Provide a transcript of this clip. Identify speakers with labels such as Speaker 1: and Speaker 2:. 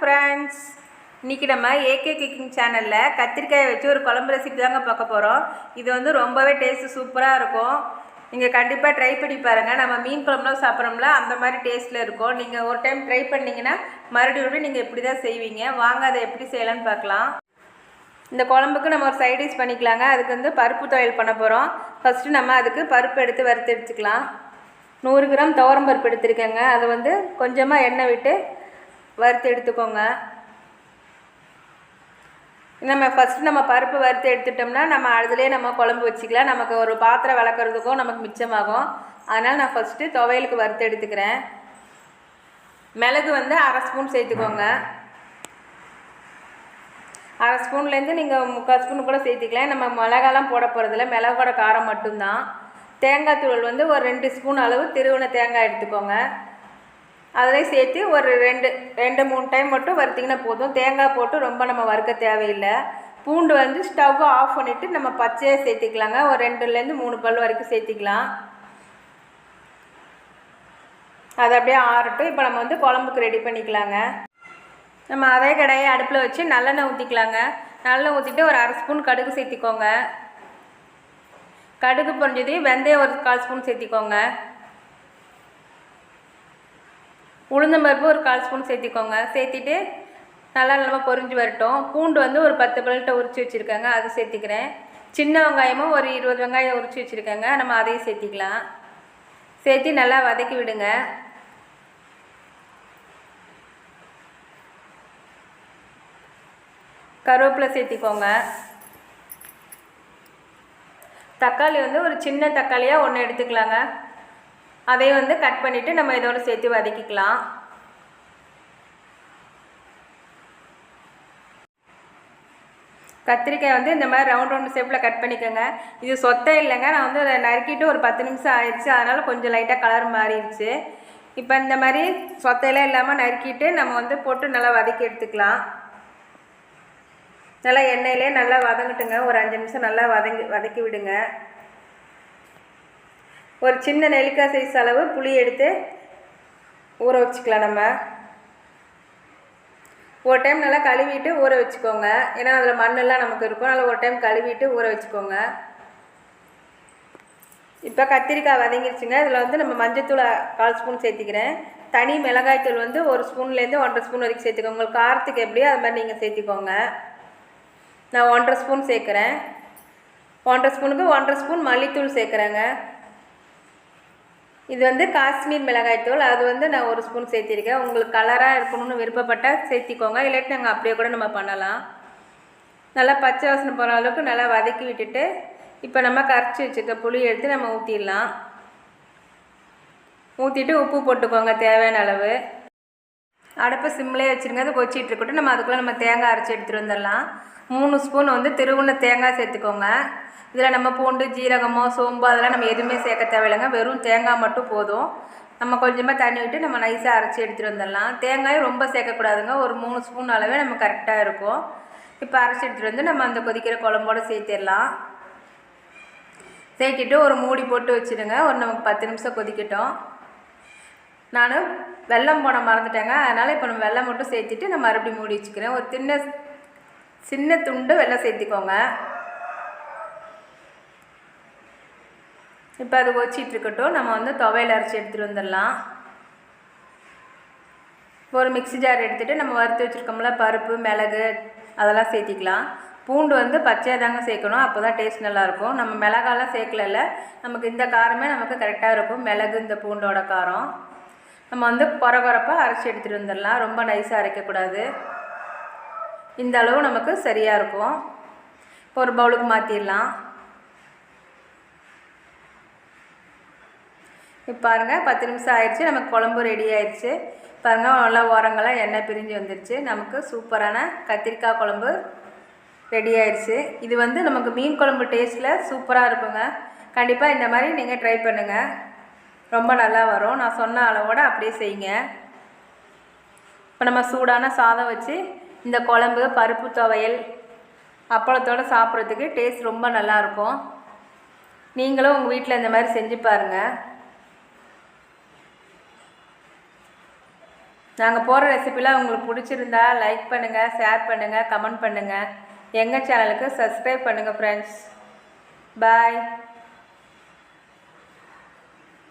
Speaker 1: Friends இன்றைக்கி நம்ம AK cooking சேனலில் கத்திரிக்காயை வச்சு ஒரு குழம்பு ரெசிபி தாங்க பார்க்க போகிறோம் இது வந்து ரொம்பவே டேஸ்ட்டு சூப்பராக இருக்கும். நீங்கள் கண்டிப்பாக ட்ரை பண்ணி பாருங்கள் நம்ம மீன் குழம்புலாம் சாப்பிட்றோம்ல அந்த மாதிரி டேஸ்ட்டில் இருக்கும். நீங்கள் ஒரு டைம் ட்ரை பண்ணிங்கன்னா மறுபடியும் நீங்கள் இப்படி தான் செய்வீங்க. வாங்க அதை எப்படி செய்யலான்னு பார்க்கலாம். இந்த குழம்புக்கு நம்ம ஒரு சைட் டிஷ் பண்ணிக்கலாங்க. அதுக்கு வந்து பருப்பு துவையல் பண்ண போகிறோம் ஃபஸ்ட்டு நம்ம அதுக்கு பருப்பு எடுத்து வறுத்து எடுத்துக்கலாம். நூறு கிராம் துவரம் பருப்பு எடுத்துருக்கேங்க. அதை வந்து கொஞ்சமாக எண்ணெய் விட்டு வறுத்து எடுத்துக்கோங்க. நம்ம ஃபஸ்ட்டு நம்ம பருப்பு வறுத்து எடுத்துட்டோம்னா நம்ம அதுலேயே நம்ம குழம்பு வச்சுக்கலாம். நமக்கு ஒரு பாத்திரம் விளக்குறதுக்கும் நமக்கு மிச்சமாகும். அதனால் நான் ஃபஸ்ட்டு துவையலுக்கு வறுத்து எடுத்துக்கிறேன். மிளகு வந்து அரை ஸ்பூன் சேர்த்துக்கோங்க. அரை ஸ்பூன்லேருந்து நீங்கள் முக்கால் ஸ்பூன் கூட சேர்த்துக்கலாம். நம்ம மிளகாலாம் போட போகிறதில்ல மிளகோட காரம் மட்டும்தான். தேங்காய் தூள் வந்து ஒரு ரெண்டு ஸ்பூன் அளவு திருவன தேங்காய் எடுத்துக்கோங்க. அதில் சேர்த்து ஒரு ரெண்டு ரெண்டு மூணு டைம் மட்டும் வறுத்திங்கன்னா போதும். தேங்காய் போட்டு ரொம்ப நம்ம வறுக்க தேவையில்லை. பூண்டு வந்து ஸ்டவ் ஆஃப் பண்ணிவிட்டு நம்ம பச்சையாக சேர்த்திக்கலாங்க. ஒரு ரெண்டுலேருந்து மூணு பல் வரைக்கும் சேர்த்திக்கலாம். அது அப்படியே ஆறட்டும். இப்போ நம்ம வந்து குழம்புக்கு ரெடி பண்ணிக்கலாங்க. நம்ம அதே கடையை அடுப்பில் வச்சு நல்லெண்ணெய் ஊற்றிக்கலாங்க நல்லெண்ணெய் ஊற்றிட்டு ஒரு அரை ஸ்பூன் கடுகு சேர்த்திக்கோங்க. கடுகு பொரிஞ்சது வெந்தயம் ஒரு கால் ஸ்பூன் சேர்த்திக்கோங்க. உளுந்தம்பருப்பு ஒரு கால் ஸ்பூன் சேர்த்திக்கோங்க. சேர்த்திட்டு நல்லா நல்லா பொரிஞ்சு வரட்டும். பூண்டு வந்து ஒரு பத்து பல்கிட்ட உரிச்சு வச்சுருக்காங்க. அதை சேர்த்திக்கிறேன். சின்ன வெங்காயமும் ஒரு இருபது வெங்காயம் உரிச்சு வச்சுருக்கேங்க. நம்ம அதையும் சேர்த்திக்கலாம். சேர்த்து நல்லா வதக்கி விடுங்க. கருவேப்பிலை சேர்த்திக்கோங்க. தக்காளி வந்து ஒரு சின்ன தக்காளியாக ஒன்று எடுத்துக்கலாங்க. அதையும் வந்து கட் பண்ணிவிட்டு நம்ம இதோடு சேர்த்து வதக்கிக்கலாம். கத்திரிக்காய் வந்து இந்த மாதிரி ரவுண்ட் ரவுண்ட் ஷேப்பில் கட் பண்ணிக்கோங்க. இது சொத்தை இல்லைங்க. நான் வந்து அதை நறுக்கிட்டு ஒரு பத்து நிமிஷம் ஆயிடுச்சு அதனால் கொஞ்சம் லைட்டாக கலர் மாறிடுச்சு. இப்போ இந்த மாதிரி சொத்தையெல்லாம் இல்லாமல் நறுக்கிட்டு நம்ம வந்து போட்டு நல்லா வதக்கி எடுத்துக்கலாம். நல்லா எண்ணெயிலே நல்லா வதங்கட்டுங்க. ஒரு அஞ்சு நிமிஷம் நல்லா வதங்கி வதக்கி விடுங்க. ஒரு சின்ன நெல்லிக்காய் சைஸ் அளவு புளி எடுத்து ஊற வச்சுக்கலாம் நம்ம. ஒரு டைம் நல்லா கழுவிட்டு ஊற வச்சுக்கோங்க. ஏன்னா அதில் மண்ணெல்லாம் நமக்கு இருக்கும். அதனால் ஒரு டைம் கழுவிட்டு ஊற வச்சுக்கோங்க. இப்போ கத்திரிக்காய் வதங்கிருச்சுங்க. இதில் வந்து நம்ம மஞ்சத்தூள் கால் ஸ்பூன் சேர்த்திக்கிறேன். தனி மிளகாய்த்தூள் வந்து ஒரு ஸ்பூன்லேருந்து ஒன்றரை ஸ்பூன் வரைக்கும் சேர்த்துக்கோங்க. உங்களுக்கு காரத்துக்கு எப்படியோ அது மாதிரி நீங்கள் சேர்த்திக்கோங்க. நான் ஒன்றரை ஸ்பூன் சேர்க்குறேன். ஒன்றரை ஸ்பூனுக்கு ஒன்றரை ஸ்பூன் மல்லித்தூள் சேர்க்குறேங்க. இது வந்து காஷ்மீர் மிளகாய்த்தூள் அது வந்து நான் ஒரு ஸ்பூன் சேர்த்திருக்கேன். உங்களுக்கு கலராக இருக்கணும்னு விருப்பப்பட்டால் சேர்த்திக்கோங்க. இல்லாட்டி நாங்கள் அப்படியே கூட நம்ம பண்ணலாம். நல்லா பச்சை வாசனை போகிற அளவுக்கு நல்லா வதக்கி விட்டுட்டு இப்போ நம்ம கரைச்சி வச்சுக்க புளி எடுத்து நம்ம ஊற்றிடலாம் ஊற்றிட்டு உப்பு போட்டுக்கோங்க தேவையான அளவு. அடுப்பை சிம்லேயே வச்சுருங்க அது கொச்சிட்டு இருக்கட்டும். நம்ம அதுக்குள்ளே நம்ம தேங்காய் அரைச்சி எடுத்துகிட்டு வந்துடலாம். மூணு ஸ்பூன் வந்து திருவுண்ண தேங்காய் சேர்த்துக்கோங்க. இதில் நம்ம பூண்டு ஜீரகமோ சோம்பு அதெல்லாம் நம்ம எதுவுமே சேர்க்க தேவையில்லைங்க. வெறும் தேங்காய் மட்டும் போதும். நம்ம கொஞ்சமாக தண்ணி விட்டு நம்ம நைஸாக அரைச்சி எடுத்துகிட்டு வந்துடலாம். தேங்காயும் ரொம்ப சேர்க்கக்கூடாதுங்க. ஒரு மூணு ஸ்பூன் அளவே நம்ம கரெக்டாக இருக்கும். இப்போ அரைச்சி எடுத்துகிட்டு வந்து நம்ம அந்த கொதிக்கிற குழம்போடு சேர்த்திடலாம். சேர்த்திட்டு ஒரு மூடி போட்டு வச்சுடுங்க. ஒரு நமக்கு பத்து நிமிஷம் கொதிக்கட்டும். நான் வெள்ளம் போட மறந்துட்டேங்க. அதனால் இப்போ நம்ம வெள்ளம் மட்டும் சேர்த்துட்டு நான் மறுபடியும் மூடி வச்சுக்கிறேன். ஒரு சின்ன சின்ன துண்டு வெள்ளம் சேர்த்திக்கோங்க. இப்போ அது வச்சிட்ருக்கட்டும் இருக்கட்டும். நம்ம வந்து துவையில் அரைச்சி எடுத்துகிட்டு வந்துடலாம். ஒரு மிக்ஸி ஜார் எடுத்துகிட்டு நம்ம வறுத்து வச்சுருக்கோம்ல பருப்பு மிளகு அதெல்லாம் சேர்த்திக்கலாம். பூண்டு வந்து பச்சையாக தாங்க சேர்க்கணும். அப்போ தான் டேஸ்ட் நல்லாயிருக்கும் நம்ம மிளகாலாம் சேர்க்கல நமக்கு இந்த காரமே நமக்கு கரெக்டாக இருக்கும். மிளகு இந்த பூண்டோட காரம். நம்ம வந்து குறை அரைச்சி எடுத்துகிட்டு வந்துடலாம். ரொம்ப நைஸாக அரைக்கக்கூடாது. இந்த அளவு நமக்கு சரியாக இருக்கும். இப்போ ஒரு பவுலுக்கு மாற்றிடலாம் இப்போ பாருங்கள் பத்து நிமிஷம் ஆயிடுச்சு. நமக்கு குழம்பு ரெடி ஆயிடுச்சு. பாருங்கள் நல்லா ஓரங்கள்லாம் எண்ணெய் பிரிஞ்சு வந்துடுச்சு நமக்கு சூப்பரான கத்திரிக்காய் குழம்பு ரெடி ஆயிடுச்சு. இது வந்து நமக்கு மீன் குழம்பு டேஸ்ட்டில் சூப்பராக இருக்குங்க. கண்டிப்பாக இந்த மாதிரி நீங்கள் ட்ரை பண்ணுங்கள் ரொம்ப நல்லா வரும். நான் சொன்ன அளவோடு அப்படியே செய்யுங்க. இப்போ நம்ம சூடான சாதம் வச்சு இந்த குழம்பு பருப்பு துவையல் அப்பளத்தோடு சாப்பிட்றதுக்கு டேஸ்ட் ரொம்ப நல்லாயிருக்கும் நீங்களும் உங்கள் வீட்டில் இந்த மாதிரி செஞ்சு பாருங்கள் நாங்கள் போடுற ரெசிபிலாம் உங்களுக்கு பிடிச்சிருந்தா லைக் பண்ணுங்கள் ஷேர் பண்ணுங்கள் கமெண்ட் பண்ணுங்கள் எங்கள் சேனலுக்கு சப்ஸ்கிரைப் பண்ணுங்கள் ஃப்ரெண்ட்ஸ் பாய்